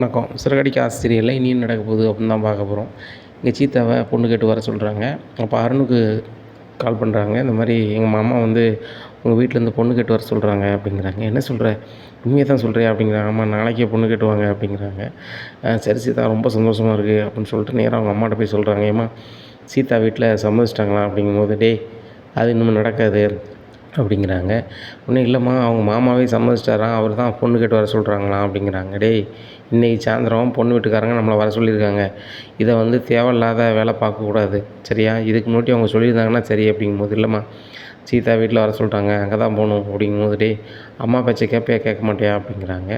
வணக்கம். சிறகடிக்க ஆசிரியரில் இனியும் நடக்க போகுது அப்படின்னு தான் பார்க்க போகிறோம் எங்கள் சீத்தாவை பொண்ணு கேட்டு வர சொல்கிறாங்க அப்போ அருணுக்கு கால் பண்ணுறாங்க இந்த மாதிரி எங்கள் மாமா வந்து உங்கள் வீட்டிலேருந்து பொண்ணு கேட்டு வர சொல்கிறாங்க அப்படிங்கிறாங்க. என்ன சொல்கிற உண்மையை தான் சொல்கிறியா அப்படிங்கிறாங்க. ஆமாம் நாளைக்கே பொண்ணு கேட்டுவாங்க அப்படிங்கிறாங்க. சரி சீதா ரொம்ப சந்தோஷமாக இருக்குது அப்படின்னு சொல்லிட்டு நேராக அவங்க அம்மாட்ட போய் சொல்கிறாங்க ஏம்மா சீதா வீட்டில் சம்மதிச்சிட்டாங்களா அப்படிங்கும்போது டேய் அது இன்னும் நடக்காது அப்படிங்கிறாங்க. ஒன்றும் இல்லைம்மா அவங்க மாமாவே சம்மதிச்சிட்டாராம் அவர் தான் பொண்ணு கேட்டு வர சொல்கிறாங்களாம் அப்படிங்கிறாங்க. டேய் இன்றைக்கி சாயந்தரம் பொண்ணு வீட்டுக்காரங்க நம்மளை வர சொல்லியிருக்காங்க. இதை வந்து தேவையில்லாத வேலை பார்க்கக்கூடாது. சரியா? இதுக்கு முன்னாடி அவங்க சொல்லியிருந்தாங்கன்னா சரி அப்படிங்கும்போது இல்லைம்மா சீதா வீட்டில் வர சொல்லிட்டாங்க. அங்கே தான் போகணும். அப்படிங்கும்போது டேய் அம்மா பேச்சை கேட்பே கேட்க மாட்டியா? அப்படிங்கிறாங்க.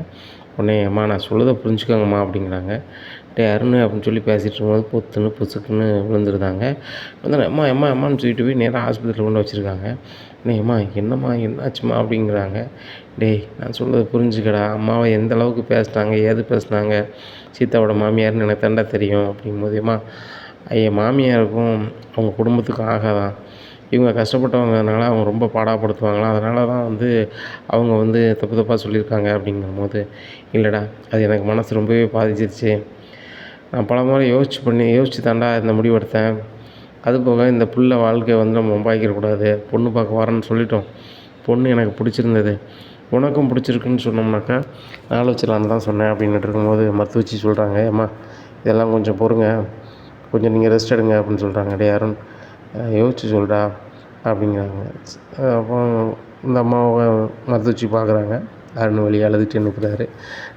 உடனே அம்மா நான் சொல்லுத புரிஞ்சுக்கோங்கம்மா அப்படிங்கிறாங்க. டே அருண் அப்படின்னு சொல்லி பேசிகிட்டு இருக்கும்போது பொத்துன்னு புசுக்குன்னு விழுந்துருந்தாங்க. வந்து அம்மா அம்மா அம்மான்னு சொல்லிட்டு போய் நேராக ஆஸ்பத்திரியில் கொண்டு வச்சுருக்காங்க. அண்ணே அம்மா என்னம்மா என்னாச்சும்மா? அப்படிங்கிறாங்க. டேய் நான் சொல்கிறத புரிஞ்சுக்கடா. அம்மாவை எந்த அளவுக்கு பேசினாங்க ஏது பேசுனாங்க சீதாவோட மாமியார்னு எனக்கு தண்டா தெரியும் அப்படிங்கும் போதுமா என் மாமியாருக்கும் அவங்க குடும்பத்துக்கும் ஆகாதான் இவங்க கஷ்டப்பட்டவங்கனால அவங்க ரொம்ப பாடாப்படுத்துவாங்களாம் அதனால தான் வந்து அவங்க வந்து தப்பு தப்பாக சொல்லியிருக்காங்க. அப்படிங்கும்போது இல்லைடா அது எனக்கு மனசு ரொம்பவே பாதிச்சிருச்சு. நான் பல முறை யோசிச்சு பண்ணி யோசிச்சு தாண்டா இந்த முடிவு எடுத்தேன். அது போக இந்த புள்ள வாழ்க்கையை வந்து நம்ம வம்பாய்க்கிடக்கூடாது பொண்ணு பார்க்க வரேன்னு சொல்லிட்டோம். பொண்ணு எனக்கு பிடிச்சிருந்தது. உனக்கும் பிடிச்சிருக்குன்னு சொன்னோம்னாக்கா ஆலோசிக்கலான்னு தான் சொன்னேன் அப்படின்ட்டு இருக்கும்போது மருத்துவச்சி சொல்கிறாங்க ஏம்மா இதெல்லாம் கொஞ்சம் பொறுங்க கொஞ்சம் நீங்கள் ரெஸ்ட் எடுங்க அப்படின்னு சொல்கிறாங்க டே அருண் யோசிச்சு சொல்டா அப்படிங்கிறாங்க. அப்போ இந்த அம்மாவை மருத்துவச்சி பார்க்குறாங்க. அருண் வழி அழுதுட்டு அனுப்புகிறாரு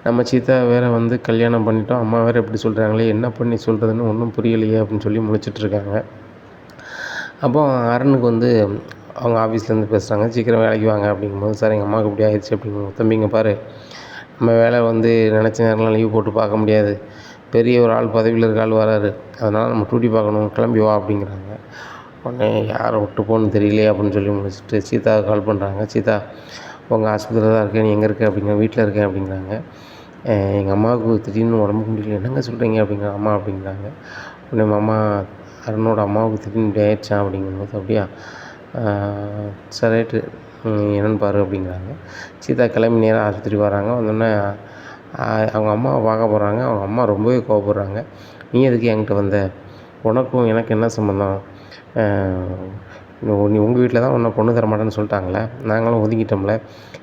நம்ம சீதா வேறு வந்து கல்யாணம் பண்ணிட்டோம் அம்மா வேறு எப்படி சொல்கிறாங்களே என்ன பண்ணி சொல்கிறதுன்னு ஒன்றும் புரியலையே அப்படின்னு சொல்லி முடிச்சிட்ருக்காங்க அப்போ அருணுக்கு வந்து அவங்க ஆஃபீஸ்லேருந்து பேசுகிறாங்க சீக்கிரம் வேலைக்கு வாங்க அப்படிங்கும்போது சார் எங்கள் அம்மாவுக்கு இப்படி ஆயிடுச்சு அப்படிங்கும்போது தம்பிங்க பாரு. நம்ம வேலை வந்து நினச்ச நேரம்லாம் லீவ் போட்டு பார்க்க முடியாது. பெரிய ஒரு ஆள் பதவியில் இருக்க ஆள் வராரு. அதனால் நம்ம டூட்டி பார்க்கணும். கிளம்பி வா அப்படிங்கிறாங்க. உடனே யாரை விட்டு போகணும்னு தெரியலையே அப்படின்னு சொல்லி முடிச்சுட்டு சீதாவுக்கு கால் பண்ணுறாங்க சீதா உங்கள் ஆஸ்பத்திரியில் தான் இருக்கேன் நீ எங்கே இருக்க அப்படிங்கிற வீட்டில் இருக்கேன் அப்படிங்கிறாங்க. எங்கள் அம்மாவுக்கு திடீர்னு உடம்புக்கு முடியல. என்னங்க சொல்கிறீங்க அப்படிங்கிற அம்மா அப்படிங்கிறாங்க. உடனே அம்மா அருணோட அம்மாவுக்கு திடீர்னு இப்படி ஆயிடுச்சான் அப்படிங்கும்போது அப்படியா சரி ரைட்டு. என்னென்னு பாரு அப்படிங்கிறாங்க. சீதா கிளம்பி நேராக ஆஸ்பத்திரி வராங்க. வந்தோடனே அவங்க அம்மாவை பார்க்க போகிறாங்க அவங்க அம்மா ரொம்பவே கோவப்படுறாங்க. நீ எதுக்கு என்கிட்ட வந்த? உனக்கும் எனக்கு என்ன சம்மந்தம் நீ உங்கள் வீட்டில் தான் உன்னை பொண்ணு தர மாட்டேன்னு சொல்லிட்டாங்களே. நாங்களும் ஒதுங்கிட்டோம்ல.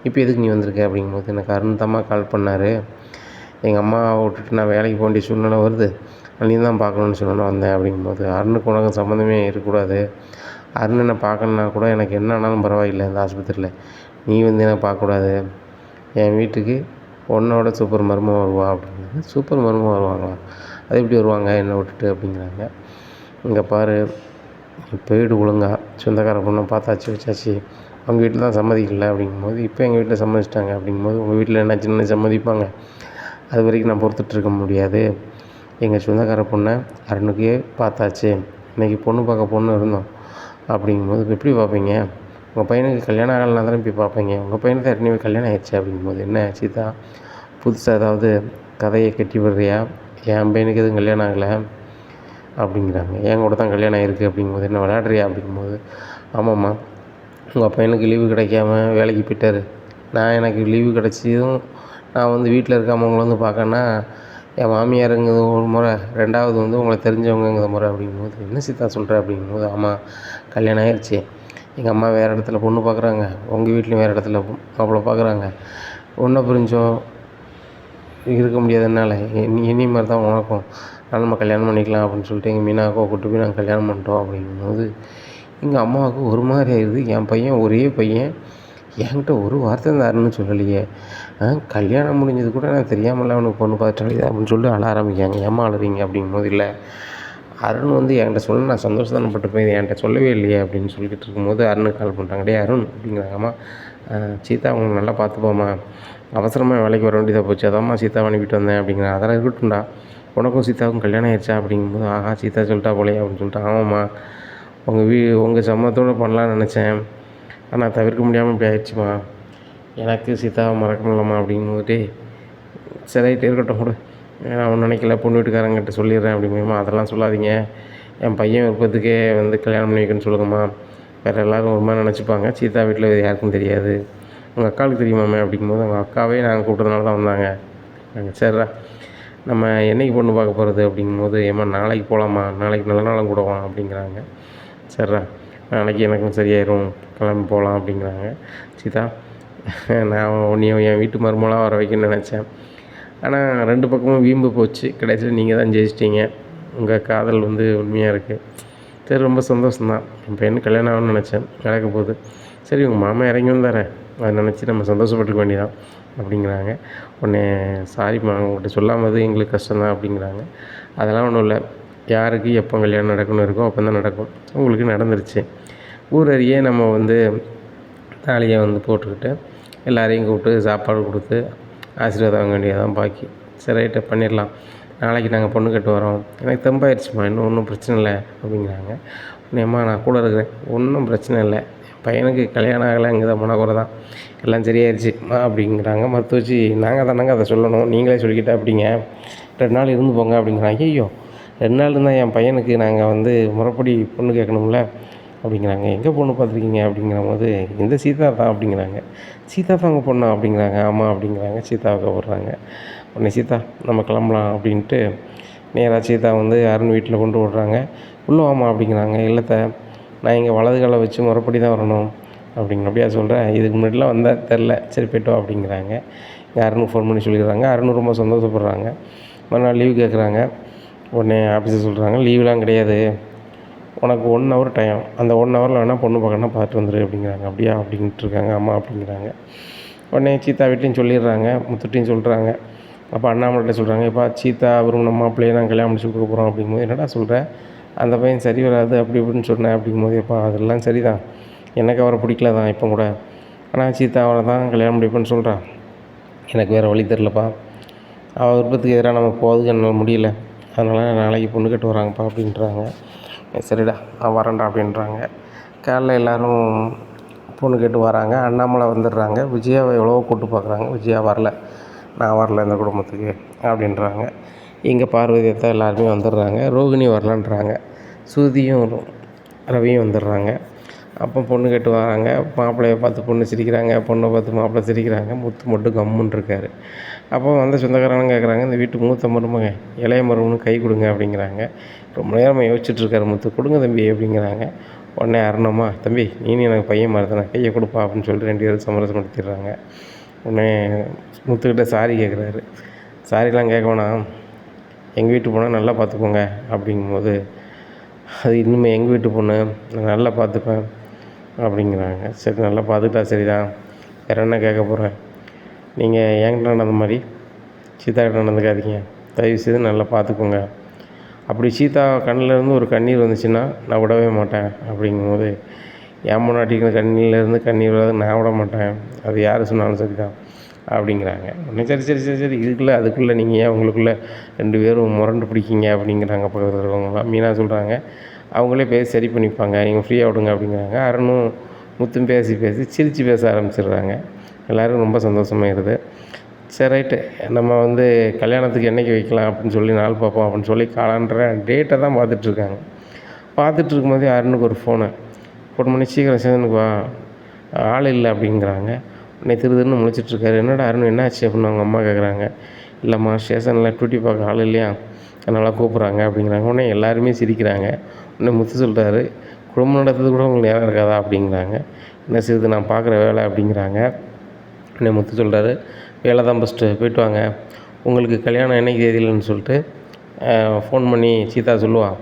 இப்போ எதுக்கு நீ வந்திருக்க அப்படிங்கும்போது எனக்கு அருந்தமாக கால் பண்ணார். எங்கள் அம்மாவை விட்டுட்டு நான் வேலைக்கு போக வேண்டிய சூழ்நிலை வருது. நீ தான் பார்க்கணுன்னு சொல்லணும்னு வந்தேன் அப்படிங்கும்போது அருணுக்கு உனக்கும் சம்மந்தமே இருக்கக்கூடாது. அருணனை பார்க்கணுன்னா கூட எனக்கு என்ன ஆனாலும் பரவாயில்லை இந்த ஆஸ்பத்திரியில். நீ வந்து என்னை பார்க்கக்கூடாது. என் வீட்டுக்கு உன்னோட சூப்பர் மருமகம் வருவா அப்படிங்கிறாங்க சூப்பர் மருமகம் வருவாங்களா? அது எப்படி வருவாங்க? என்னை விட்டுட்டு அப்படிங்கிறாங்க. இங்கே பாரு போயிடு ஒழுங்கா. சொந்தக்கார பொண்ணை பார்த்தாச்சு வச்சாச்சு. அவங்க வீட்டில் தான் சம்மதிக்கல அப்படிங்கும்போது இப்போ எங்கள் வீட்டில் சம்மதிச்சிட்டாங்க அப்படிங்கும்போது உங்கள் வீட்டில் என்ன சின்ன சம்மதிப்பாங்க? அது வரைக்கும் நான் பொறுத்துட்ருக்க முடியாது. எங்கள் சொந்தக்கார பொண்ணை அருணுக்கே பார்த்தாச்சு. இன்றைக்கி பொண்ணு பார்க்க பொண்ணு இருந்தோம். அப்படிங்கும்போது இப்போ எப்படி பார்ப்பீங்க. உங்கள் பையனுக்கு கல்யாணம் ஆகலைனா தானே போய் பார்ப்பீங்க. உங்கள் பையனுக்கு தான் ஏற்கனவே கல்யாணம் ஆயிடுச்சு அப்படிங்கும்போது என்ன சீதா புதுசாக ஏதாவது கதையை கட்டி விடுறியா? என் பையனுக்கு எதுவும் கல்யாணம் ஆகலை அப்படிங்கிறாங்க. என் கூட தான் கல்யாணம் ஆகிருக்கு அப்படிங்கும்போது என்ன விளையாடுறியா அப்படிங்கும்போது ஆமாம்மா உங்கள் பையனுக்கு லீவு கிடைக்காம வேலைக்கு போயிட்டார். நான் எனக்கு லீவு கிடச்சியும் நான் வந்து வீட்டில் இருக்காமல் உங்களை வந்து பார்க்கன்னா என் மாமியாருங்கிறது ஒரு முறை ரெண்டாவது வந்து உங்களை தெரிஞ்சவங்கங்கிற முறை அப்படிங்கும்போது என்ன சீதா சொல்கிற அப்படிங்கும்போது ஆமாம் கல்யாணம் ஆயிடுச்சு எங்கள் அம்மா வேறு இடத்துல பொண்ணு பார்க்குறாங்க உங்கள் வீட்லேயும் வேறு இடத்துல மாப்பிள்ளை பார்க்குறாங்க ஒன்றை புரிஞ்சோம் இருக்க முடியாது என்னால். இனி மாதிரி தான் உனக்கும். அதனால் நம்ம கல்யாணம் பண்ணிக்கலாம் அப்படின்னு சொல்லிட்டு எங்கள் மீனாவுக்கு கூப்பிட்டு போய் நாங்கள் கல்யாணம் பண்ணிட்டோம். அப்படிங்கும்போது எங்கள் அம்மாவுக்கு ஒரு மாதிரி ஆயிடுது என் பையன் ஒரே பையன். என்கிட்ட ஒரு வார்த்தை இந்த சொல்லலையே. கல்யாணம் முடிஞ்சது கூட நான் தெரியாமல் அவனுக்கு பொண்ணு பார்த்துட்டாலே அப்படின்னு சொல்லிட்டு அழ ஆரம்பிக்காங்க ஏம்மா அழுறீங்க அப்படிங்கும்போது இல்லை. அருண் வந்து என்கிட்ட சொல்ல நான் சந்தோஷத்தானப்பட்டு போய் என்கிட்ட சொல்லவே இல்லையே அப்படின்னு சொல்லிட்டு இருக்கும்போது அருணுக்கு கால் பண்ணுறாங்க டே அருண் அப்படிங்கிறாங்கம்மா சீதா அவங்க நல்லா பார்த்துப்போம்மா. அவசரமாக வேலைக்கு வர வேண்டியதாக போச்சு. அதாம்மா சீதாவை அனுப்பிட்டு வந்தேன் அப்படிங்கிற. அதெல்லாம் இருக்கட்டும்டா. உனக்கும் சீதாவுக்கும் கல்யாணம் ஆயிடுச்சா? அப்படிங்கும்போது ஆஹா சீதா சொல்லிட்டா போலே அப்படின்னு சொல்லிட்டு. ஆமாம்மா. உங்கள் வீ உங்கள் சம்மத்தோடு பண்ணலான்னு நினச்சேன். ஆனால் தவிர்க்க முடியாமல் இப்படி ஆயிடுச்சுமா எனக்கு சீதாவை மறக்க முடியலம்மா அப்படிங்கும்போது சரி இருக்கட்டும் கூட நான் அவன் நினைக்கல பொண்ணு வீட்டுக்காரங்கிட்ட சொல்லிடுறேன் அப்படிங்குமா அதெல்லாம் சொல்லாதீங்க. என் பையன் விருப்பத்துக்கே வந்து கல்யாணம் பண்ணி வைக்கணும்னு சொல்லுங்கம்மா வேறு எல்லோரும் ஒரு மாதிரி நினச்சிப்பாங்க. சீதா வீட்டில் யாருக்கும் தெரியாது. உங்கள் அக்காவுக்கு தெரியுமாமே அப்படிங்கும்போது அவங்க அக்காவே நாங்கள் கூப்பிட்டதுனால தான் வந்தாங்க. நாங்கள் சரிடா. நம்ம என்னைக்கு பொண்ணு பார்க்க போகிறது அப்படிங்கும்போது ஏம்மா நாளைக்கு போகலாமா நாளைக்கு நல்ல நாளாக கூடவா? அப்படிங்கிறாங்க. சரிடா. நாளைக்கு எனக்கும் சரியாயிரும். கிளம்பி போகலாம் அப்படிங்கிறாங்க. சீதா நான் உன்னைய என் வீட்டு மருமகளாக வர வைக்கணும்னு நினச்சேன். ஆனால் ரெண்டு பக்கமும் வீம்பு போச்சு. கடைசியில் நீங்கள் தான் ஜெயிச்சிட்டீங்க. உங்கள் காதல் வந்து உண்மையாக இருக்குது சரி ரொம்ப சந்தோஷம்தான். என் பையனுக்கு கல்யாணம் ஆகணும்னு நினச்சேன். நடக்க போகுது. சரி உங்கள் மாமா இறங்கி வந்தாரே. அதை நினச்சி நம்ம சந்தோஷப்பட்டுக்க வேண்டியதான் அப்படிங்கிறாங்க. உடனே சாரிம்மா உங்கள்கிட்ட சொல்லாமல் எங்களுக்கு கஷ்டம்தான் அப்படிங்கிறாங்க. அதெல்லாம் ஒன்றும் இல்லை. யாருக்கு எப்போ கல்யாணம் நடக்கணும் இருக்கோ அப்போ தான் நடக்கும். உங்களுக்கு நடந்துருச்சு. ஊர் அறியே நம்ம வந்து தாலியை வந்து போட்டுக்கிட்டு எல்லாரையும் கூப்பிட்டு சாப்பாடு கொடுத்து ஆசீர்வாதம் வாங்க வேண்டியதான் பாக்கி. சரி பண்ணிடலாம். நாளைக்கு நாங்கள் பொண்ணு கட்டு வரோம். எனக்கு தெம்பாயிடுச்சுமா இன்னும் ஒன்றும் பிரச்சனை இல்லை அப்படிங்கிறாங்க. உடனேம்மா நான் கூட இருக்கிறேன். ஒன்றும் பிரச்சனை இல்லை. என் பையனுக்கு கல்யாணம் ஆகலை இங்கே தான் மனக்குறை தான். எல்லாம் சரியாயிருச்சுமா அப்படிங்கிறாங்க. மற்ற வச்சு நாங்கள் தானங்க அதை சொல்லணும். நீங்களே சொல்லிக்கிட்டா அப்படிங்க ரெண்டு நாள் இருந்து போங்க அப்படிங்கிறாங்க. ஐயோ ரெண்டு நாள் இருந்தால் என் பையனுக்கு நாங்கள் வந்து முறைப்படி பொண்ணு கேட்கணும்ல அப்படிங்கிறாங்க. எங்கே பொண்ணு பார்த்துருக்கீங்க? அப்படிங்கிற போது இந்த சீதா தான் அப்படிங்கிறாங்க. சீதா தாங்க பொண்ணா? அப்படிங்கிறாங்க. ஆமாம் அப்படிங்கிறாங்க. சீதாவுக்கு விடுறாங்க உடனே சீதா நம்ம கிளம்பலாம் அப்படின்ட்டு நேராக சீதா வந்து அருண் வீட்டில் கொண்டு விட்றாங்க உள்ளே ஆமாம் அப்படிங்கிறாங்க. இல்லைத்த நான் இங்கே வலது காலை வச்சு முறைப்படி தான் வரணும் அப்படிங்கிற அப்படியா சொல்கிறேன் இதுக்கு முன்னாடிலாம் வந்தால் தெரில. சரி போயிட்டோம் அப்படிங்கிறாங்க. இங்கே அருணுக்கு ஃபோன் பண்ணி சொல்லிடுறாங்க. அருண் ரொம்ப சந்தோஷப்படுறாங்க. மறுநாள் லீவு கேட்குறாங்க. உடனே ஆஃபீஸர் சொல்கிறாங்க லீவுலாம் கிடையாது. உனக்கு ஒன் ஹவர் டைம் அந்த ஒன் ஹவரில் வேணால் பொண்ணு பார்க்கணுன்னா பார்த்துட்டு வந்துரு அப்படிங்கிறாங்க. அப்படியா? அப்படின்ட்டு இருக்காங்க அம்மா அப்படிங்கிறாங்க. உடனே சீதா வீட்லையும் சொல்லிடுறாங்க முத்துட்டையும் சொல்கிறாங்க அப்போ அண்ணாமலைகிட்ட சொல்கிறாங்க இப்போ சீதா விரும்பின மாப்பிள்ளையை நான் கல்யாணம் முடிச்சு கொடுக்க போகிறோம் அப்படிங்கும்போது என்னடா சொல்கிறேன் அந்த பையன் சரி வராது அப்படி இப்படின்னு சொன்னேன் அப்படிங்கும்போது இப்போ அதெல்லாம் சரி தான் எனக்கு அவரை பிடிக்கல தான் இப்போ கூட. ஆனால் சீதா அவரை தான் கல்யாணம் முடிப்பேன்னு சொல்கிறான் எனக்கு வேறு வழி தெரிலப்பா அவள் விருப்பத்துக்கு எதிராக நம்ம போகிறதுக்கு என்னால் முடியல. அதனால் நாளைக்கு பொண்ணு கட்டு வராங்கப்பா அப்படின்றாங்க. சரிடா நான் வரேன்டா அப்படின்றாங்க. காலைல எல்லோரும் பொண்ணு கேட்டு வராங்க அண்ணாமலை வந்துடுறாங்க. விஜயாவை எவ்வளோ கூப்பிட்டு பார்க்குறாங்க. விஜயா வரல. நான் வரல இந்த குடும்பத்துக்கு அப்படின்றாங்க. இங்கே பார்வதியத்தை எல்லாருமே வந்துடுறாங்க. ரோகிணி வரலன்றாங்க. சுதியும் ரவியும் வந்துடுறாங்க. அப்போ பொண்ணு கேட்டு வராங்க. மாப்பிள்ளைய பார்த்து பொண்ணு சிரிக்கிறாங்க. பொண்ணை பார்த்து மாப்பிள்ளை சிரிக்கிறாங்க. முத்து மட்டும் கம்முன்னு இருக்கார். அப்போ வந்த சொந்தக்காரங்களும் கேட்குறாங்க இந்த வீட்டு மூத்த மருமக இளைய மருமகனு கை கொடுங்க அப்படிங்கிறாங்க. ரொம்ப நேரமாக யோசிச்சுட்ருக்காரு முத்து கொடுங்க தம்பி அப்படிங்கிறாங்க. உடனே அருணம்மா தம்பி நீனு எனக்கு பையன் மாதிரி தானே கையை கொடுப்பா அப்படின்னு சொல்லிட்டு ரெண்டு பேரும் சமரசப்படுத்திடுறாங்க. உடனே முத்துக்கிட்ட சாரி கேட்குறாரு சாரிலாம் கேட்க வேணாம். எங்கள் வீட்டு போனால் நல்லா பார்த்துக்கோங்க அப்படிங்கும்போது அது இன்னுமே எங்கள் வீட்டு பொண்ணு நான் நல்லா பார்த்துப்பேன் அப்படிங்கிறாங்க. சரி நல்லா பார்த்துக்கிட்டா சரி தான் வேறு என்ன கேட்க போகிறேன் நீங்கள் என்கிட்ட நடந்த மாதிரி சீதா கிட்ட நடந்துக்காதீங்க. தயவுசெய்து நல்லா பார்த்துக்கோங்க. அப்படி சீதா கண்ணிலேருந்து ஒரு கண்ணீர் வந்துச்சுன்னா நான் விடவே மாட்டேன் அப்படிங்கும்போது என் முன்னாடி கண்ணிலேருந்து கண்ணீர் வராது நான் விட மாட்டேன். அது யார் சொன்னாலும் சரி தான் அப்படிங்கிறாங்க. உடனே சரி சரி சரி சரி இதுக்குள்ளே அதுக்குள்ளே நீங்கள் ஏன் உங்களுக்குள்ளே ரெண்டு பேரும் முரண்டு பிடிக்கிங்க அப்படிங்கிறாங்க பக்கத்தில் இருக்கவங்களாம் மீனா சொல்கிறாங்க அவங்களே பேசி சரி பண்ணிப்பாங்க. நீங்கள் ஃப்ரீயாக விடுங்க அப்படிங்கிறாங்க. அருணும் முத்தும் பேசி பேசி சிரித்து பேச ஆரம்பிச்சிடுறாங்க. எல்லோரும் ரொம்ப சந்தோஷமாயிருது. சரி ரைட்டு. நம்ம வந்து கல்யாணத்துக்கு என்றைக்கு வைக்கலாம் அப்படின்னு சொல்லி நாள் பார்ப்போம் அப்படின்னு சொல்லி காலான்ற டேட்டை தான் பார்த்துட்ருக்காங்க. பார்த்துட்டு இருக்கும்போதே அருணுக்கு ஒரு ஃபோனு ஃபோன் பண்ணி சீக்கிரம் ஸ்டேஷனுக்கு வா. ஆள் இல்லை அப்படிங்கிறாங்க. உடனே திரு திருன்னு முழிச்சிட்ருக்காரு. என்னடா அருண் என்னாச்சு அப்படின்னு அவங்க அம்மா கேட்குறாங்க இல்லைம்மா ஸ்டேஷனில் டூட்டி பார்க்க ஆள் இல்லையா? அதனால் கூப்பிட்றாங்க அப்படிங்கிறாங்க. உடனே எல்லாருமே சிரிக்கிறாங்க. உடனே முத்து சொல்கிறாரு குடும்பம் நடத்துறது கூட உங்களுக்கு நேரம் இருக்காதா அப்படிங்கிறாங்க. என்ன சிறிது நான் பார்க்குற வேலை அப்படிங்கிறாங்க. உடனே முத்து சொல்கிறாரு வேலை தான் ஃபஸ்ட்டு போய்ட்டு வாங்க. உங்களுக்கு கல்யாணம் என்னைக்கு தேதியில்னு சொல்லிட்டு ஃபோன் பண்ணி சீதா சொல்லுவான்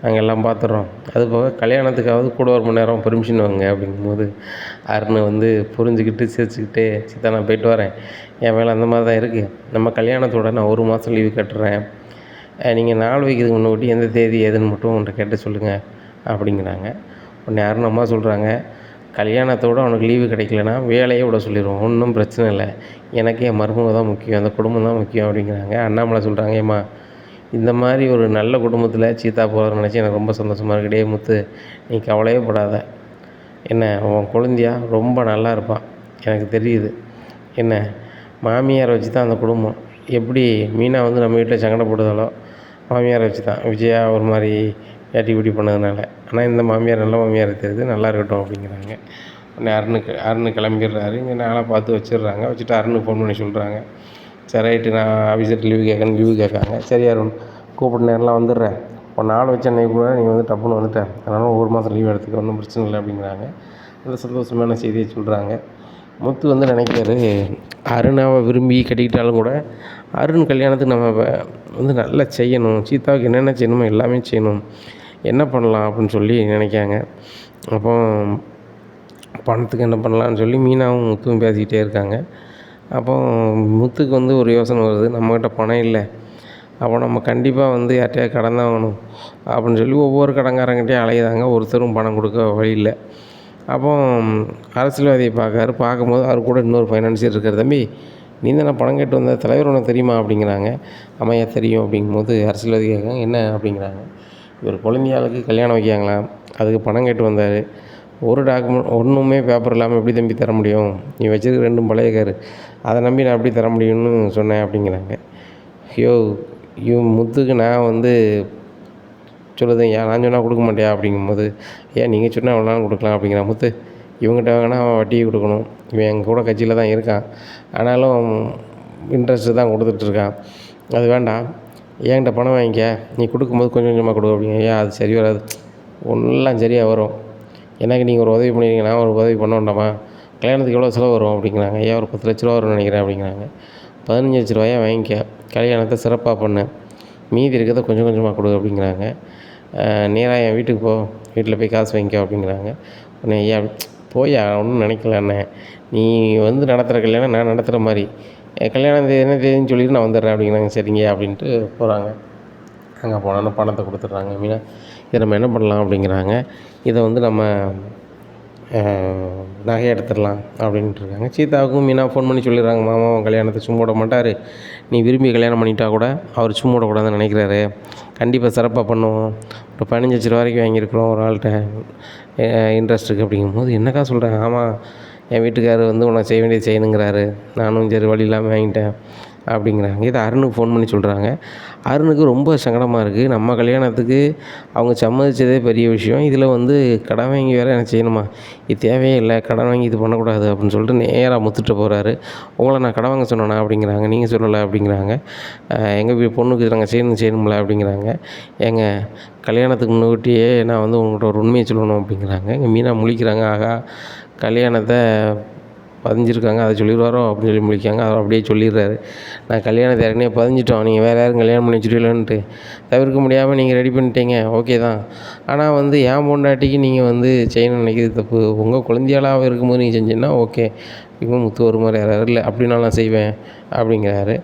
நாங்கள் எல்லாம் பார்த்துட்றோம் அது போக கல்யாணத்துக்காவது கூட ஒரு மணி நேரம் பெர்மிஷன் வாங்க அப்படிங்கும்போது அருண் வந்து புரிஞ்சுக்கிட்டு சிரிச்சுக்கிட்டு சீதா நான் போய்ட்டு வரேன். என் வேலை அந்த மாதிரி தான் இருக்குது நம்ம கல்யாணத்தோட நான் ஒரு மாதம் லீவு கட்டுறேன். நீங்கள் நாள் வைக்கிறதுக்கு முன்னாடி எந்த தேதி எதுன்னு மட்டும் உன்ட்ட கேட்டு சொல்லுங்கள் அப்படிங்கிறாங்க. உடனே அருண் அம்மா சொல்கிறாங்க கல்யாணத்தோடு அவனுக்கு லீவு கிடைக்கலனா வேலையை விட சொல்லிடுவோம். ஒன்றும் பிரச்சனை இல்லை. எனக்கு என் மருமக தான் முக்கியம். அந்த குடும்பம் தான் முக்கியம் அப்படிங்கிறாங்க. அண்ணாமலை சொல்கிறாங்க ஏம்மா இந்த மாதிரி ஒரு நல்ல குடும்பத்தில் சீத்தா போகிறத நினச்சி எனக்கு ரொம்ப சந்தோஷமாக இருக்குது டே முத்து நீ கவலையே படாத. என்ன உன் குழந்தையா? ரொம்ப நல்லா இருப்பான் எனக்கு தெரியுது. என்ன மாமியாரை வச்சு தான் அந்த குடும்பம். எப்படி மீனா வந்து நம்ம வீட்டில் சங்கடப்படுதாலோ மாமியாரை வச்சு தான் விஜயா ஒரு மாதிரி ஏட்டி குட்டி பண்ணதுனால. ஆனால் இந்த மாமியார் நல்ல மாமியார் தெரியுது நல்லா இருக்கட்டும் அப்படிங்கிறாங்க. உடனே அருணுக்கு அருணு கிளம்பிடுறாரு. இங்கே நாளாக பார்த்து வச்சிடுறாங்க. வச்சுட்டு அருணுக்கு ஃபோன் பண்ணி சொல்கிறாங்க சரி ரைட்டு நான் ஆஃபீஸர் லீவு கேட்கணும் லீவு கேட்காங்க. சரி அருண் கூப்பிட்ட நேரம்லாம் வந்துடுறேன். இப்போ நாள் வச்ச அன்னைக்கு கூட நீங்கள் வந்து டப்புன்னு வந்துட்டேன். அதனால் ஒரு மாதம் லீவ் எடுத்துக்க ஒன்றும் பிரச்சனை இல்லை அப்படிங்கிறாங்க. நல்ல சந்தோஷமான செய்தியை சொல்கிறாங்க முத்து வந்து நினைக்கிறாரு அருணாவை விரும்பி கட்டிக்கிட்டாலும் கூட அருண் கல்யாணத்துக்கு நம்ம வந்து நல்லா செய்யணும். சீதாவுக்கு என்னென்ன செய்யணுமோ எல்லாமே செய்யணும். என்ன பண்ணலாம் அப்படின்னு சொல்லி நினைக்காங்க. அப்போ பணத்துக்கு என்ன பண்ணலான்னு சொல்லி மீனாவும் முத்துவும் பேசிக்கிட்டே இருக்காங்க. அப்போ முத்துக்கு வந்து ஒரு யோசனை வருது நம்மக்கிட்ட பணம் இல்லை. அப்போ நம்ம கண்டிப்பாக வந்து யார்கிட்டயா கடன் ஆகணும் அப்படின்னு சொல்லி ஒவ்வொரு கடன்காரங்கிட்டையும் அலையுதாங்க ஒருத்தரும் பணம் கொடுக்க வழி இல்லை. அப்போ அரசியல்வாதியை பார்க்காரு. பார்க்கும்போது அவர் கூட இன்னொரு ஃபைனான்சியர் இருக்கார். தம்பி நீ தானே பணம் கேட்டு வந்த தலைவர் உனக்கு தெரியுமா? அப்படிங்கிறாங்க. ஆமாய்யா தெரியும். அப்படிங்கும்போது அரசியல்வாதி கேட்காங்க என்ன? அப்படிங்கிறாங்க. இவர் குழந்தையாளுக்கு கல்யாணம் வைக்காங்களாம் அதுக்கு பணம் கேட்டு வந்தார். ஒரு டாக்குமெண்ட் ஒன்றுமே பேப்பர் இல்லாமல் எப்படி தம்பி தர முடியும்? நீ வச்சிருக்க ரெண்டும் பழைய காரு. அதை நம்பி நான் எப்படி தர முடியும்னு சொன்னேன் அப்படிங்கிறாங்க. ஐயோ இவன் முத்துக்கு நான் வந்து சொல்லுது ஏன் நான் சொன்னால் கொடுக்க மாட்டியா? அப்படிங்கும்போது ஏன் நீங்கள் சொன்னால் எவ்வளோ கொடுக்கலாம்? அப்படிங்கிற. முத்து இவங்ககிட்ட வாங்கினா அவன் வட்டி கொடுக்கணும். இவன் எங்கள் கூட கட்சியில் தான் இருக்கான். ஆனாலும் இன்ட்ரெஸ்ட்டு தான் கொடுத்துட்ருக்கான் அது வேண்டாம். என்கிட்ட பணம் வாங்கிக்க? நீ கொடுக்கும்போது கொஞ்சம் கொஞ்சமாக கொடு அப்படிங்க. ஏன் அது சரி வராது? ஒன்றெல்லாம் சரியாக வரும். எனக்கு நீங்கள் ஒரு உதவி பண்ணிடுங்க நான் ஒரு உதவி பண்ண வேண்டாமா? கல்யாணத்துக்கு எவ்வளோ செலவு வரும் அப்படிங்கிறாங்க. ஏன் ஒரு பத்து லட்ச ரூபா வரும்னு நினைக்கிறேன் அப்படிங்கிறாங்க. பதினஞ்சு லட்ச ரூபாயாக வாங்கிக்க. கல்யாணத்தை சிறப்பாக பண்ணு. மீதி இருக்கிறத கொஞ்சம் கொஞ்சமாக கொடு அப்படிங்கிறாங்க. நேராக என் வீட்டுக்கு போ. வீட்டில் போய் காசு வாங்கிக்கோ அப்படிங்கிறாங்க. உடனே ஐயா போயா ஒன்றும் நினைக்கல அண்ணன் நீ வந்து நடத்துகிற கல்யாணம் நான் நடத்துகிற மாதிரி. கல்யாணம் தேதி என்ன தேதின்னு சொல்லிட்டு நான் வந்துடுறேன் அப்படிங்கிறாங்க. சரிங்க அப்படின்ட்டு போகிறாங்க அங்கே போனோன்னா பணத்தை கொடுத்துட்றாங்க. மீனா இதை நம்ம என்ன பண்ணலாம் அப்படிங்கிறாங்க. இதை வந்து நம்ம நகை எடுத்துடலாம் அப்படின்ட்டு இருக்காங்க. சீதாவுக்கும் மீனா ஃபோன் பண்ணி சொல்லிடுறாங்க. மாமா அவன் கல்யாணத்தை சும்மா விட மாட்டார். நீ விரும்பி கல்யாணம் பண்ணிட்டா கூட அவர் சும்மா விடக்கூடாதுன்னு நினைக்கிறாரு. கண்டிப்பாக சிறப்பாக பண்ணுவோம். ஒரு பதினஞ்சு லட்ச ரூபா வரைக்கும் வாங்கியிருக்கிறோம் ஒரு ஆள்கிட்ட இன்ட்ரெஸ்ட் இருக்குது அப்படிங்கும்போது என்னக்கா சொல்கிறேன் ஆமாம் என் வீட்டுக்காரர் வந்து உனக்கு செய்ய வேண்டியது செய்யணுங்கிறாரு. நானும் சரி வழி இல்லாமல் வாங்கிட்டேன் அப்படிங்கிறாங்க. இதை அருணுக்கு ஃபோன் பண்ணி சொல்கிறாங்க அருணுக்கு ரொம்ப சங்கடமாக இருக்குது நம்ம கல்யாணத்துக்கு அவங்க சம்மதிச்சதே பெரிய விஷயம். இதில் வந்து கடன் வாங்கி வேறு எனக்கு செய்யணுமா? இது தேவையே இல்லை. கடன் வாங்கி இது பண்ணக்கூடாது அப்படின்னு சொல்லிட்டு நேராக முத்துட்டு போகிறாரு உங்களை நான் கடன் வாங்க சொன்னேனா? அப்படிங்கிறாங்க. நீங்கள் சொல்லலை அப்படிங்கிறாங்க. எங்கள் வீ பொண்ணுக்கு நாங்கள் செய்யணும் செய்யணும்ல அப்படிங்கிறாங்க. எங்கள் கல்யாணத்துக்கு முன்னுக்கூட்டியே நான் வந்து உங்கள்கிட்ட ஒரு உண்மையை சொல்லணும் அப்படிங்கிறாங்க. எங்கள் மீனா முழிக்கிறாங்க. ஆகா கல்யாணத்தை பதிஞ்சிருக்காங்க அதை சொல்லிடுவாரோ அப்படின்னு சொல்லி முழிக்காங்க அவர் அப்படியே சொல்லிடுறாரு. நான் கல்யாணத்தை ஏற்கனவே பதிஞ்சிட்டோம். நீங்கள் வேறு யாரும் கல்யாணம் பண்ணி வச்சுருவீங்களன்ட்டு தவிர்க்க முடியாமல் நீங்கள் ரெடி பண்ணிட்டீங்க. ஓகே தான். ஆனால் வந்து என் பொண்டாட்டிக்கு நீங்கள் வந்து செய்யணும்னு நினைக்கிறது தப்பு. உங்கள் குழந்தையாளாக இருக்கும்போது நீங்கள் செஞ்சீங்கன்னா ஓகே இப்போ முத்து ஒரு மாதிரி யாராவது இல்லை அப்படின்னா நான் செய்வேன் அப்படிங்கிறாரு.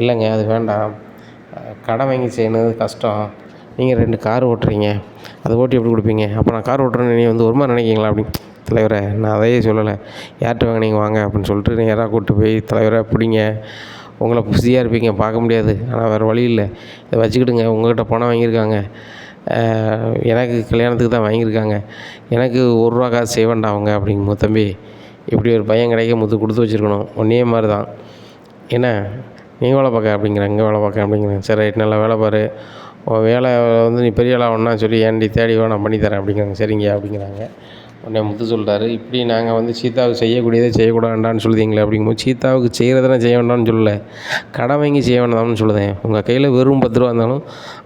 இல்லைங்க அது வேண்டாம். கடை கடன் வாங்கி செய்யணுது கஷ்டம். நீங்கள் ரெண்டு கார் ஓட்டுறீங்க. அதை ஓட்டி எப்படி கொடுப்பீங்க? அப்போ நான் கார் ஓட்டுறேன்னு நீ வந்து ஒரு மாதிரி நினைக்கிங்களா அப்படின்னு தலைவரே நான் அதையே சொல்லலை. யார்கிட்ட வாங்க நீங்கள் வாங்க அப்படின்னு சொல்லிட்டு நேராக கூப்பிட்டு போய் தலைவரை பிடிங்க. உங்களை பிஸியாக இருப்பீங்க பார்க்க முடியாது. ஆனால் வேறு வழி இல்லை. இதை வச்சுக்கிடுங்க. உங்கள்கிட்ட பணம் வாங்கியிருக்காங்க. எனக்கு கல்யாணத்துக்கு தான் வாங்கியிருக்காங்க. எனக்கு ஒரு ரூபா காசு செய்ய வேண்டாம் அவங்க அப்படிங்கும்போது தம்பி. இப்படி ஒரு பையன் கிடைக்க முத்து கொடுத்து வச்சுருக்கணும். ஒன்றே மாதிரி தான். என்ன? நீ வேலை பார்க்க அப்படிங்கிற இங்கே வேலை பார்க்க அப்படிங்கிறேன் சரி ரைட் நல்லா வேலை பாரு. உன் வேலை வந்து நீ பெரிய ஆளாக ஒன்றா சொல்லி ஏன்டி தேடி வேணாம் நான் பண்ணித்தரேன் அப்படிங்கிறாங்க. சரிங்க அப்படிங்கிறாங்க. உடனே முத்து சொல்கிறாரு இப்படி நாங்கள் வந்து சீதாவுக்கு செய்யக்கூடியதை செய்யக்கூடாதான்னு சொல்லுதீங்களே அப்படிங்கும்போது சீதாவுக்கு செய்கிறதெல்லாம் செய்ய வேண்டாம்னு சொல்லலை. கடை வாங்கி செய்ய வேண்டாம்னு சொல்லுதேன். உங்கள் கையில் வெறும் பத்து ரூபா இருந்தாலும்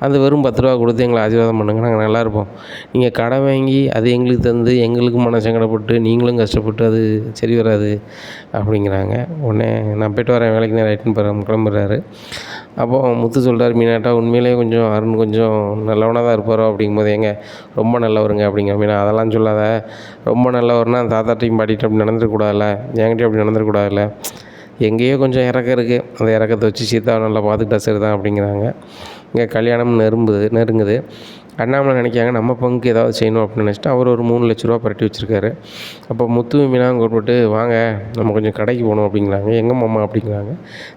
அந்த வெறும் பத்து ரூபா கொடுத்து எங்களை ஆசீர்வாதம் பண்ணுங்க நாங்கள் நல்லா இருப்போம். நீங்கள் கடன் வாங்கி அது எங்களுக்கு தந்து எங்களுக்கு மன சங்கடப்பட்டு நீங்களும் கஷ்டப்பட்டு அது சரி வராது அப்படிங்கிறாங்க. உடனே நான் போய்ட்டு வரேன் வேலைக்கு நேரம் ஆகிட்டுன்னு போகிறேன் கிளம்புறாரு. அப்போது முத்து சொல்கிறார் மீனாட்டா உண்மையிலேயே கொஞ்சம் அருண் கொஞ்சம் நல்லவனாக தான் இருப்பாரோ? அப்படிங்கும்போது ஏங்க ரொம்ப நல்லவருங்க அப்படிங்கிற மீனா அதெல்லாம் சொல்லாத. ரொம்ப நல்லவர்னா தாத்தாட்டையும் பாட்டிகிட்ட அப்படி நடந்துடக்கூடாதுல்ல என்கிட்டயும் அப்படி நடந்துடக்கூடாதுல்ல எங்கேயோ கொஞ்சம் இறக்கம் இருக்குது அந்த இறக்கத்தை வச்சு சீதாவை நல்லா பார்த்துக்கிட்டா சரி தான் அப்படிங்கிறாங்க. இங்கே கல்யாணம் நெரும்புது நெருங்குது. அண்ணாமலை நினைக்காங்க நம்ம பங்கு ஏதாவது செய்யணும் அப்படின்னு நினச்சிட்டு அவர் ஒரு மூணு லட்ச ரூபா புரட்டி வச்சுருக்காரு. அப்போ முத்து மீனாங்க கூப்பிட்டு வாங்க நம்ம கொஞ்சம் கடைக்கு போகணும் அப்படிங்கிறாங்க. எங்கள் மாமா? அப்படிங்கிறாங்க.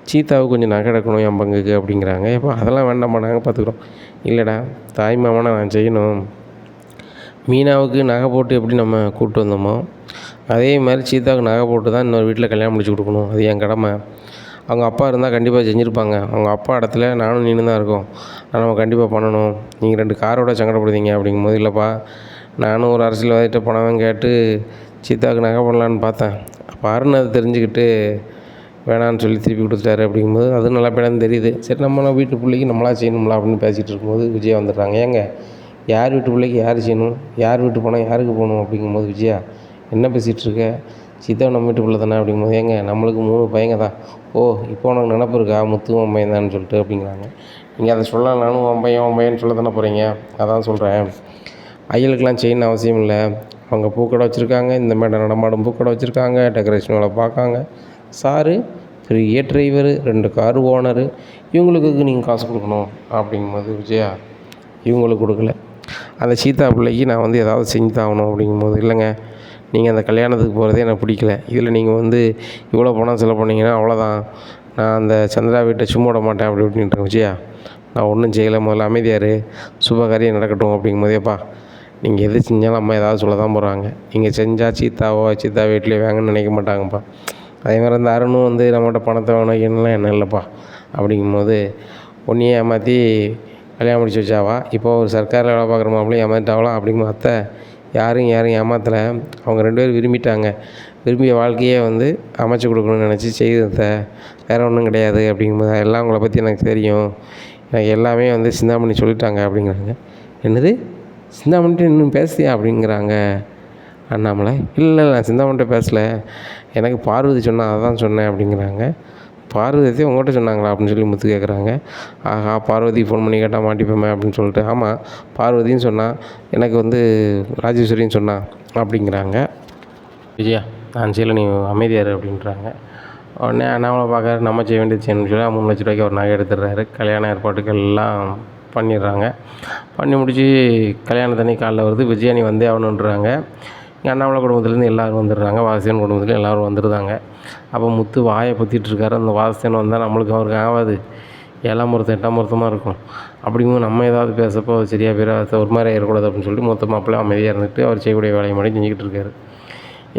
சீத்தாவுக்கு கொஞ்சம் நகை எடுக்கணும் என் பங்குக்கு அப்படிங்கிறாங்க. எப்போ அதெல்லாம் வேண்டாம்மா நாங்கள் பார்த்துக்குறோம். இல்லைடா தாய் மாமனை நான் செய்யணும். மீனாவுக்கு நகை போட்டு எப்படி நம்ம கூப்பிட்டு வந்தோமோ அதே மாதிரி சீதாவுக்கு நகை போட்டு தான் இன்னொரு வீட்டில் கல்யாணம் முடிச்சு கொடுக்கணும். அது என் கடமை. அவங்க அப்பா இருந்தால் கண்டிப்பாக செஞ்சுருப்பாங்க. அவங்க அப்பா இடத்துல நானும் நின்று தான் இருக்கோம். ஆனால் நம்ம கண்டிப்பாக பண்ணணும். நீங்கள் ரெண்டு காரோட சங்கடப்படுதீங்க அப்படிங்கும்போது இல்லைப்பா நானும் ஒரு அரசியல்வாதிகிட்ட பணம் கேட்டு சீதாவுக்கு நகை பண்ணலான்னு பார்த்தேன். அப்போ அருண் அதை தெரிஞ்சுக்கிட்டு வேணான்னு சொல்லி திருப்பி கொடுத்துட்டாரு அப்படிங்கும்போது அது நல்லா பேடான்னு தெரியுது. சரி நம்ம வீட்டு பிள்ளைக்கு நம்மளா செய்யணும்ல அப்படின்னு பேசிகிட்டு இருக்கும்போது விஜயா வந்துடுறாங்க. ஏங்க யார் வீட்டு பிள்ளைக்கு யார் செய்யணும்? யார் வீட்டு பணம் யாருக்கு போகணும் அப்படிங்கும்போது விஜயா என்ன பேசிகிட்டு இருக்க? சீதா நம்ம வீட்டு தானே அப்படிங்கும்போது ஏங்க நம்மளுக்கு மூணு பையங்க தான். ஓ இப்போ உனக்கு நினப்பு இருக்கா? முத்து உன் பையன் தான்னு சொல்லிட்டு அப்படிங்கிறாங்க. நீங்கள் அதை சொல்லலாம் நானும் உன் பையன் உன் பையன் சொல்ல தானே போகிறீங்க அதான் சொல்கிறேன் ஐயலுக்கெலாம் செயின் அவசியம் இல்லை. அவங்க பூக்கடை வச்சுருக்காங்க. இந்த மாதிரி நடமாடும் பூக்கடை வச்சுருக்காங்க. டெக்கரேஷன் வேலை பார்க்காங்க. சாரு பெரிய டிரைவரு ரெண்டு கார் ஓனரு இவங்களுக்கு நீங்கள் காசு கொடுக்கணும் அப்படிங்கும்போது விஜயா இவங்களுக்கு கொடுக்கல. அந்த சீதா பிள்ளைக்கு நான் வந்து ஏதாவது செஞ்சு தாகணும் அப்படிங்கும்போது இல்லைங்க நீங்கள் அந்த கல்யாணத்துக்கு போகிறதே எனக்கு பிடிக்கல. இதில் நீங்கள் வந்து இவ்வளோ பணம் செலவு பண்ணிங்கன்னா அவ்வளோதான். நான் அந்த சந்திரா வீட்டை சும்மா விட மாட்டேன் அப்படி இப்படின்ட்டு விஜயா நான் ஒன்றும் செய்யலை. முதல்ல அமைதியார் சுபகாரியம் நடக்கட்டும் அப்படிங்கும்போதேப்பா நீங்கள் எது செஞ்சாலும் அம்மா ஏதாவது சொல்ல தான் போகிறாங்க. நீங்கள் செஞ்சால் சீத்தாவோ சீத்தா வீட்லேயே வாங்கன்னு நினைக்க மாட்டாங்கப்பா. அதே மாதிரி அந்த அருணும் வந்து நம்மகிட்ட பணத்தை வேணும் என்ன இல்லைப்பா? அப்படிங்கும்போது ஒன்றையே ஏமாற்றி கல்யாணம் முடிச்சு வச்சாவா? இப்போ ஒரு சர்க்காரில் வேலை பார்க்குற மாப்பிள்ளையும் ஏமாற்றிட்டாவலாம் அப்படிங்கும்போது அத்தை யாரும் யாரும் ஏமாற்றல அவங்க ரெண்டு பேரும் விரும்பிட்டாங்க. விரும்பிய வாழ்க்கையே வந்து அமைச்சு கொடுக்கணும்னு நினச்சி செய்தத வேறு ஒன்றும் கிடையாது அப்படிங்கும்போது எல்லாம் உங்களை பற்றி எனக்கு தெரியும். எனக்கு எல்லாமே வந்து சிந்தாமணி சொல்லிட்டாங்க அப்படிங்கிறாங்க. என்னது? சிந்தாமணிட்டு இன்னும் பேசலையா அப்படிங்கிறாங்க. அண்ணாமலை இல்லை இல்லை நான் சிந்தாமணிகிட்ட பேசலை. எனக்கு பார்வதி சொன்னால் அதை தான் சொன்னேன் அப்படிங்கிறாங்க. பார்வதி உங்கள்கிட்ட சொன்னாங்களா அப்படின்னு சொல்லி முத்து கேட்குறாங்க ஆஹா பார்வதி ஃபோன் பண்ணி கேட்டால் மாட்டிப்போமே அப்படின்னு சொல்லிட்டு. ஆமாம் பார்வதின்னு சொன்னால் எனக்கு வந்து ராஜேஸ்வரின்னு சொன்னா அப்படிங்கிறாங்க. விஜயா நான் செய்யலை நீ அமைதியார் அப்படின்றாங்க. உடனே அண்ணாமலை பார்க்குற நம்ம செய்ய வேண்டியது செய்யணும்னு சொல்லி மூணு லட்ச ரூபாய்க்கு ஒரு நகை எடுத்துடுறாரு. கல்யாண ஏற்பாட்டுகள் எல்லாம் பண்ணிடுறாங்க. பண்ணி முடித்து கல்யாணத்தண்ணி காலைல வருது. விஜயானி வந்தே ஆகணுன்றாங்க இங்கே அண்ணாமலை குடும்பத்துலேருந்து எல்லோரும் வந்துடுறாங்க. வாசியன் குடும்பத்துலேயும் எல்லோரும் வந்துடுறாங்க. அப்போ முத்து வாயை பொத்திட்டு இருக்காரு. அந்த வாசனை வந்தால் நம்மளுக்கு அவருக்கு ஆகாது. ஏழாம் பொருத்தம் எட்டாம் பொருத்தமாக இருக்கும். அப்படிங்கும்போது நம்ம ஏதாவது பேசப்போ அது சரியாக பேர் ஒரு மாதிரி ஆகிடக்கூடாது அப்படின்னு சொல்லிட்டு மொத்த மாப்பிள்ளை அமைதியாக இருந்துட்டு அவர் செய்யக்கூடிய வேலையை மட்டும் செஞ்சுக்கிட்டு இருக்காரு.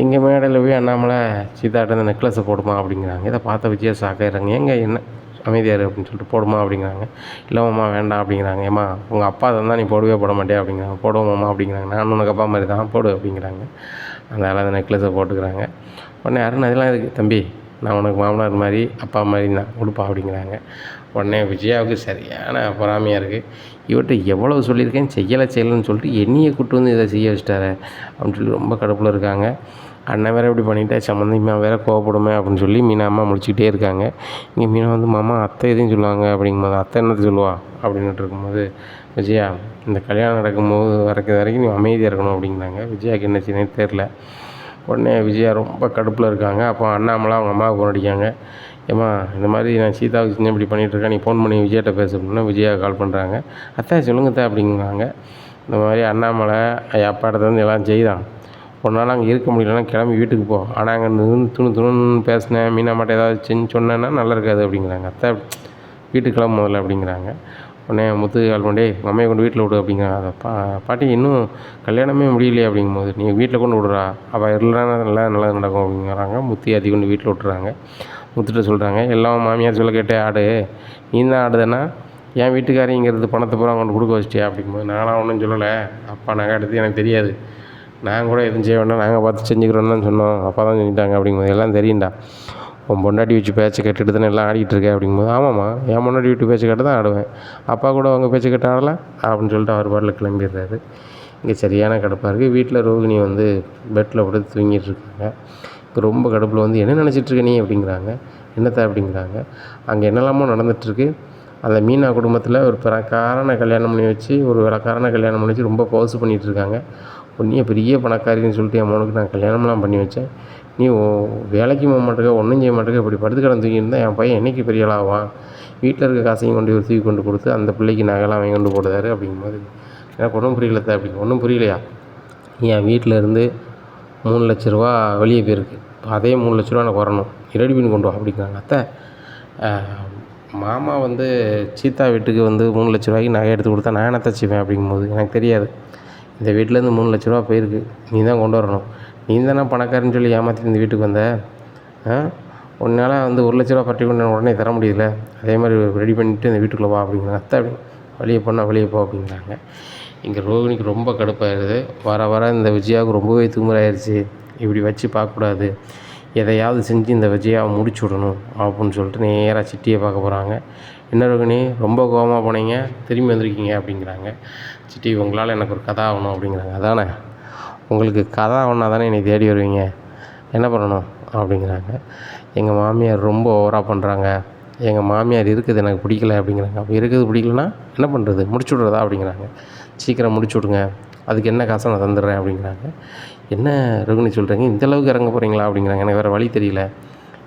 இங்கே மேடையில் போய் அண்ணாமலை சீதாட்ட இந்த நெக்லஸை போடுமா அப்படிங்கிறாங்க. இதை பார்த்த விஜயா ஷாக்காயிடுறாங்க எங்கே என்ன? அமைதியாரு அப்படின்னு சொல்லிட்டு போடுமா அப்படிங்கிறாங்க. இல்லை வேண்டாம் அப்படிங்கிறாங்க. ஏம்மா உங்கள் அப்பா தந்தால் நீ போடவே போட மாட்டே அப்படிங்கிறாங்க. போடுவோம் மாமா அப்படிங்கிறாங்க. நான் உனக்கு அப்பா மாதிரி தான் போடு அப்படிங்கிறாங்க. அதனால் அந்த நெக்லஸை போட்டுக்கிறாங்க. உடனே அருண் அதெல்லாம் இருக்குது தம்பி? நான் உனக்கு மாமனார் மாதிரி அப்பா மாதிரி நான் கொடுப்பா அப்படிங்கிறாங்க. உடனே விஜயாவுக்கு சரியான பொறாமையாக இருக்குது இவர்கிட்ட எவ்வளோ சொல்லியிருக்கேன் செய்யலை செய்யலைன்னு சொல்லிட்டு என்னையை கூட்டு வந்து இதை செய்ய வச்சிட்டாரு அப்படின்னு சொல்லி ரொம்ப கடுப்பில் இருக்காங்க. அண்ணன் வேறு இப்படி பண்ணிட்டா சம்மந்திமா வேறு கோவப்படுமே அப்படின்னு சொல்லி மீனா அம்மா முடிச்சுக்கிட்டே இருக்காங்க. இங்கே மீனா வந்து மாமா அத்தை எதையும் சொல்லுவாங்க அப்படிங்கும்போது அத்தை என்னது சொல்லுவா? அப்படின்ட்டு இருக்கும்போது விஜயா இந்த கல்யாணம் நடக்கும்போது வரைக்கும் வரைக்கும் நீ அமைதியாக இருக்கணும் அப்படிங்கிறாங்க. விஜயாவுக்கு என்ன செய்யணும் தெரில உடனே விஜயா ரொம்ப கடுப்பில் இருக்காங்க. அப்போ அண்ணாமலை அவங்க அம்மாவுக்கு ஃபோன் அடிக்காங்க ஏம்மா இந்த மாதிரி நான் சீதாவுக்கு சின்ன இப்படி பண்ணிகிட்ருக்கேன் நீ ஃபோன் பண்ணி விஜயாட்ட பேச அப்படின்னா விஜயா கால் பண்ணுறாங்க அத்தை சொல்லுங்க அத்தை அப்படிங்கிறாங்க. இந்த மாதிரி அண்ணாமலை என் அப்பா வந்து எல்லாம் செய்தான். ஒரு நாள் அங்கே இருக்க முடியலன்னா கிளம்பி வீட்டுக்கு போ. ஆனால் அங்கே இருந்து துணு துணுன்னு பேசினேன். மீனா மாட்டை ஏதாவது செஞ்சு சொன்னேன்னா நல்லா இருக்காது அப்படிங்கிறாங்க. அத்தை வீட்டுக்கு கிளம்ப முதல்ல அப்படிங்கிறாங்க. உடனே முத்து கால் பண்ணி உங்கள் அம்மையை கொண்டு வீட்டில் விடு அப்படிங்கிறான் அதை பா பாட்டி இன்னும் கல்யாணமே முடியலையே அப்படிங்கும்போது நீ வீட்டில் கொண்டு விடுறா அவள் இல்லைன்னா நல்லா நல்லது நடக்கும் அப்படிங்கிறாங்க. முத்தி அதி கொண்டு வீட்டில் விட்டுறாங்க. முத்துட்டு சொல்கிறாங்க எல்லாம் மாமியார் சொல்ல கேட்டே ஆடு. நீ தான் ஆடுதுன்னா என் வீட்டுக்காரிங்கிறது பணத்தை பூரா கொண்டு கொடுக்க வச்சிட்டியா? அப்படிங்கும்போது நானும் ஒன்றும் சொல்லலை. அப்பா நகை எடுத்து எனக்கு தெரியாது. நாங்கள் கூட எதுவும் செய்ய வேண்டாம். நாங்கள் பார்த்து செஞ்சுக்கிறோன்னு தான் சொன்னோம். அப்பா தான் செஞ்சுட்டாங்க அப்படிங்கும்போது எல்லாம் தெரியும்டா. உன் பொண்டாட்டி வச்சு பேச்சை கேட்டுட்டு தானே எல்லாம் ஆடிக்கிட்டு இருக்கேன் அப்படிங்கும்போது ஆமாம்மா என் பொண்டாட்டி வீட்டு பேச்சை கேட்டு தான் ஆடுவேன். அப்பா கூட அவங்க பேச்சை கேட்டு ஆடலாம் அப்படின்னு சொல்லிட்டு அவர் பாட்டில் கிளம்பிடுறாரு. இங்கே சரியான கடுப்பாக இருக்குது வீட்டில் ரோகிணி வந்து பெட்டில் படுத்து தூங்கிட்டு இருக்காங்க. இப்போ ரொம்ப கடுப்பில் வந்து என்ன நினச்சிட்ருக்க நீ? அப்படிங்கிறாங்க. என்னத்தை? அப்படிங்கிறாங்க. அங்கே என்னெல்லாமோ நடந்துகிட்ருக்கு அந்த மீனா குடும்பத்தில் ஒரு பணக்காரனை கல்யாணம் பண்ணி வச்சு ஒரு விளக்காரனை கல்யாணம் பண்ணி வச்சு ரொம்ப போஸ் பண்ணிகிட்டு இருக்காங்க. உன்னையே பெரிய பணக்காரின்னு சொல்லிட்டு என் மகனுக்கு நான் கல்யாணம்லாம் பண்ணி வச்சேன். நீ ஓ- வேலைக்கு போக மாட்டேங்க ஒன்றும் செய்ய மாட்டேங்க இப்படி படுத்து கிடந்து தூங்கியிருந்தா என் பையன் என்னைக்கு பெரிய ஆளாவான் வீட்டில் இருக்க காசையும் கொண்டு போய் தூக்கி கொண்டு கொடுத்து அந்த பிள்ளைக்கு நகைலாம் வாங்கி கொண்டு போடுறாரு அப்படிங்கும்போது எனக்கு ஒன்றும் புரியல தான் அப்படி ஒன்றும் புரியலையா? என் வீட்டில் இருந்து மூணு லட்ச ரூபா வெளியே போயிருக்கு. அதே மூணு லட்ச ரூபா எனக்கு வரணும். ரெடி பண்ணி கொண்டு வா அப்படிங்கிறாங்க. அத்தை மாமா வந்து சீத்தா வீட்டுக்கு வந்து மூணு லட்ச ரூபாய்க்கு நகை எடுத்து கொடுத்தா நான் என்ன செய்வேன் அப்படிங்கும்போது எனக்கு தெரியாது. இந்த வீட்டிலேருந்து மூணு லட்ச ரூபா போயிருக்கு. நீ தான் கொண்டு வரணும். நீ தானே பணக்காரன்னு சொல்லி ஏமாற்றி இந்த வீட்டுக்கு வந்த? உன்னால் வந்து ஒரு லட்ச ரூபா பட்டி கொண்டு உடனே தர முடியல. அதே மாதிரி ரெடி பண்ணிவிட்டு இந்த வீட்டுக்குள்ளே வா அப்படிங்கிறாங்க. அத்தை அப்படி வெளியே போனால் வெளியே போ அப்படிங்கிறாங்க. இங்கே ரோகிணிக்கு ரொம்ப கடுப்பாயிருது. வர வர இந்த விஜயாவுக்கு ரொம்பவே திமிராயிருச்சு. இப்படி வச்சு பார்க்கக்கூடாது. எதையாவது செஞ்சு இந்த விஜயாவை முடிச்சு விடணும் அப்படின்னு சொல்லிட்டு நேராக சிட்டியை பார்க்க போகிறாங்க என்ன ரோகிணி ரொம்ப கோவமாக போனீங்க. திரும்பி வந்திருக்கீங்க அப்படிங்கிறாங்க. சிட்டி உங்களால் எனக்கு ஒரு கதை ஆகணும் அப்படிங்கிறாங்க. அதானே? உங்களுக்கு கதை ஒன்றா தானே என்னை தேடி வருவீங்க? என்ன பண்ணணும்? அப்படிங்கிறாங்க. எங்கள் மாமியார் ரொம்ப ஓவராக பண்ணுறாங்க எங்கள் மாமியார் இருக்குது எனக்கு பிடிக்கல அப்படிங்கிறாங்க. அப்போ இருக்குது பிடிக்கலனா என்ன பண்ணுறது முடிச்சு விட்றதா? அப்படிங்கிறாங்க. சீக்கிரம் முடிச்சு விடுங்க. அதுக்கு என்ன காசை நான் தந்துடுறேன்? அப்படிங்கிறாங்க. என்ன ரோகிணி சொல்கிறீங்க இந்தளவுக்கு இறங்க போகிறீங்களா அப்படிங்கிறாங்க. எனக்கு வேறு வழி தெரியல.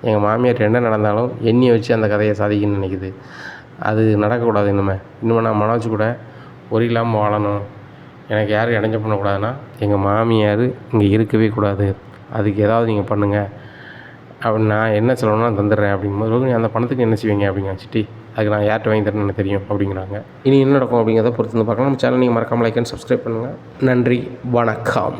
எங்கள் மாமியார் என்ன நடந்தாலும் எண்ணியை வச்சு அந்த கதையை சாதிக்கணும்னு நினைக்குது. அது நடக்கக்கூடாது இனிமே. இனிமே நான் மனோஜ் கூட ஒரு இல்லாமல் வாழணும். எனக்கு யாரும் இடைஞ்ச பண்ணக்கூடாதுன்னா எங்கள் மாமியார் இங்கே இருக்கவே கூடாது. அதுக்கு ஏதாவது நீங்கள் பண்ணுங்கள் அப்படி நான் என்ன சொல்லணும்னா தந்துடுறேன் அப்படிங்கும்போது நீங்கள் அந்த பணத்துக்கு என்ன செய்வீங்க? அப்படிங்க சிட்டி அதுக்கு நான் யார்கிட்ட வாங்கி தரேன்னு எனக்கு தெரியும் அப்படிங்கிறாங்க. இனி என்ன நடக்கும் அப்படிங்கிறத பொறுத்து வந்து பார்க்கலாம். நம்ம சேனல் நீங்கள் மறக்காமல் லைக் அண்ட் சப்ஸ்கிரைப் பண்ணுங்கள் நன்றி. வணக்கம்.